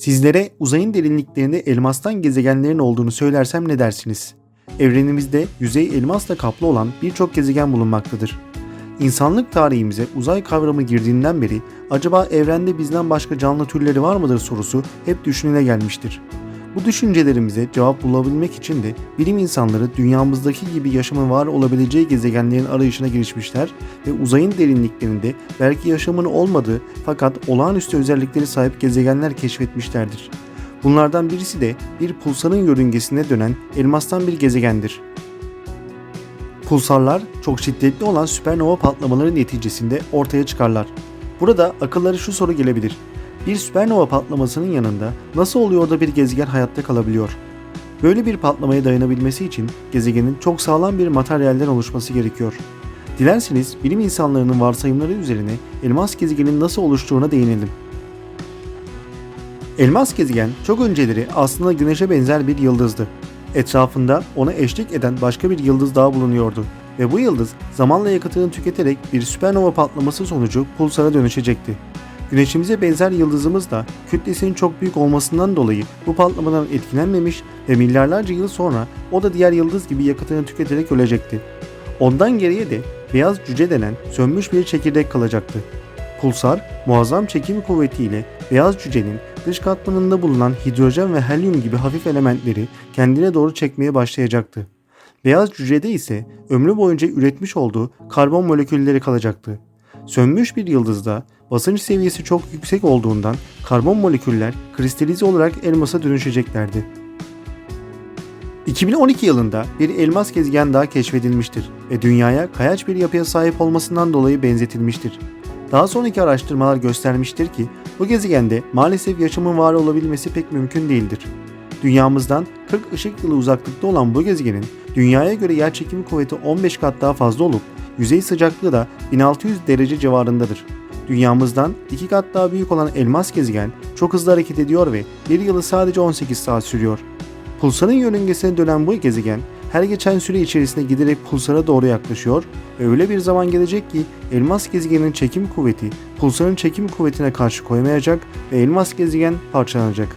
Sizlere uzayın derinliklerinde elmastan gezegenlerin olduğunu söylersem ne dersiniz? Evrenimizde yüzey elmasla kaplı olan birçok gezegen bulunmaktadır. İnsanlık tarihimize uzay kavramı girdiğinden beri acaba evrende bizden başka canlı türleri var mıdır sorusu hep düşünüle gelmiştir. Bu düşüncelerimize cevap bulabilmek için de bilim insanları dünyamızdaki gibi yaşamın var olabileceği gezegenlerin arayışına girişmişler ve uzayın derinliklerinde belki yaşamın olmadığı fakat olağanüstü özellikleri sahip gezegenler keşfetmişlerdir. Bunlardan birisi de bir pulsarın yörüngesine dönen elmastan bir gezegendir. Pulsarlar çok şiddetli olan süpernova patlamaları neticesinde ortaya çıkarlar. Burada akılları şu soru gelebilir. Bir süpernova patlamasının yanında nasıl oluyor da bir gezegen hayatta kalabiliyor? Böyle bir patlamaya dayanabilmesi için gezegenin çok sağlam bir materyalden oluşması gerekiyor. Dilerseniz bilim insanlarının varsayımları üzerine elmas gezegenin nasıl oluştuğuna değinelim. Elmas gezegen çok önceleri aslında Güneş'e benzer bir yıldızdı. Etrafında ona eşlik eden başka bir yıldız daha bulunuyordu ve bu yıldız zamanla yakıtını tüketerek bir süpernova patlaması sonucu pulsara dönüşecekti. Güneşimize benzer yıldızımız da kütlesinin çok büyük olmasından dolayı bu patlamadan etkilenmemiş ve milyarlarca yıl sonra o da diğer yıldız gibi yakıtını tüketerek ölecekti. Ondan geriye de beyaz cüce denen sönmüş bir çekirdek kalacaktı. Pulsar, muazzam çekim kuvvetiyle beyaz cücenin dış katmanında bulunan hidrojen ve helyum gibi hafif elementleri kendine doğru çekmeye başlayacaktı. Beyaz cücede ise ömrü boyunca üretmiş olduğu karbon molekülleri kalacaktı. Sönmüş bir yıldızda basınç seviyesi çok yüksek olduğundan karbon moleküller kristalize olarak elmasa dönüşeceklerdi. 2012 yılında bir elmas gezegen daha keşfedilmiştir ve dünyaya kayaç bir yapıya sahip olmasından dolayı benzetilmiştir. Daha sonraki araştırmalar göstermiştir ki bu gezegende maalesef yaşamın var olabilmesi pek mümkün değildir. Dünyamızdan 40 ışık yılı uzaklıkta olan bu gezegenin dünyaya göre yerçekimi kuvveti 15 kat daha fazla olup yüzey sıcaklığı da 1600 derece civarındadır. Dünyamızdan 2 kat daha büyük olan elmas gezegen çok hızlı hareket ediyor ve bir yılı sadece 18 saat sürüyor. Pulsarın yörüngesine dönen bu gezegen her geçen süre içerisinde giderek pulsara doğru yaklaşıyor ve öyle bir zaman gelecek ki elmas gezegenin çekim kuvveti pulsarın çekim kuvvetine karşı koymayacak ve elmas gezegen parçalanacak.